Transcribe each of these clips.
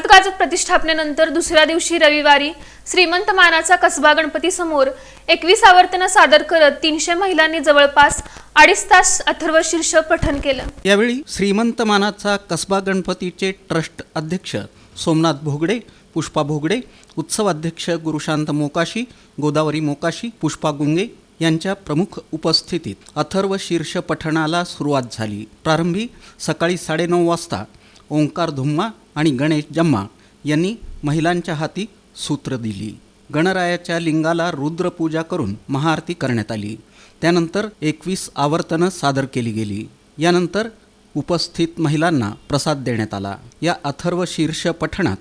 वाजत गाजत प्रतिष्ठापनेनंतर दुसऱ्या दिवशी रविवारी श्रीमंत मानाचा कसबा गणपती समोर एकवीस आवर्तनं सादर करत तीनशे महिलांनी जवळपास अडीच तास अथर्व शीर्ष पठण केलं. यावेळी श्रीमंत मानाचा कसबा गणपतीचे ट्रस्ट अध्यक्ष सोमनाथ भोगडे पुष्पा भोगडे उत्सव अध्यक्ष गुरुशांत मोकाशी गोदावरी मोकाशी पुष्पा गुंगे यांच्या प्रमुख उपस्थितीत अथर्व शीर्ष पठणाला सुरुवात झाली. प्रारंभी सकाळी साडेनऊ वाजता ओंकार धुम्मा आणि गणेश जम्मा यांनी महिलांच्या हाती सूत्र दिली. गणरायाच्या लिंगाला रुद्रपूजा करून महाआरती करण्यात आली. त्यानंतर एकवीस आवर्तनं सादर केली गेली. यानंतर उपस्थित महिलांना प्रसाद देण्यात आला. या अथर्व शीर्ष पठणात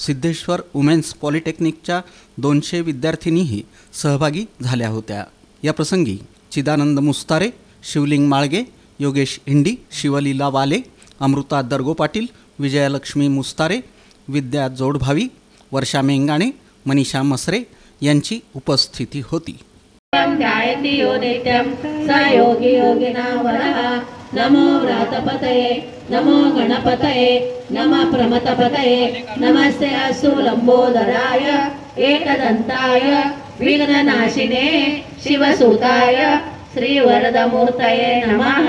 सिद्धेश्वर वुमेन्स पॉलिटेक्निकच्या दोनशे विद्यार्थिनीही सहभागी झाल्या होत्या. या प्रसंगी चिदानंद मुस्तारे शिवलिंग माळगे योगेश इंडी शिवलीला वाले अमृता दर्गो पाटील विजयालक्ष्मी मुस्तारे विद्या जोडभावी वर्षा मेंगाणे मनीषा मसरे यांची उपस्थिती होती. नमो व्रातपतये नमो गणपतये नमः प्रमतपतये नमस्ते अस्तु एकदन्ताय विघ्ननाशिने शिवसुताय श्रीवरदमूर्तये नमः.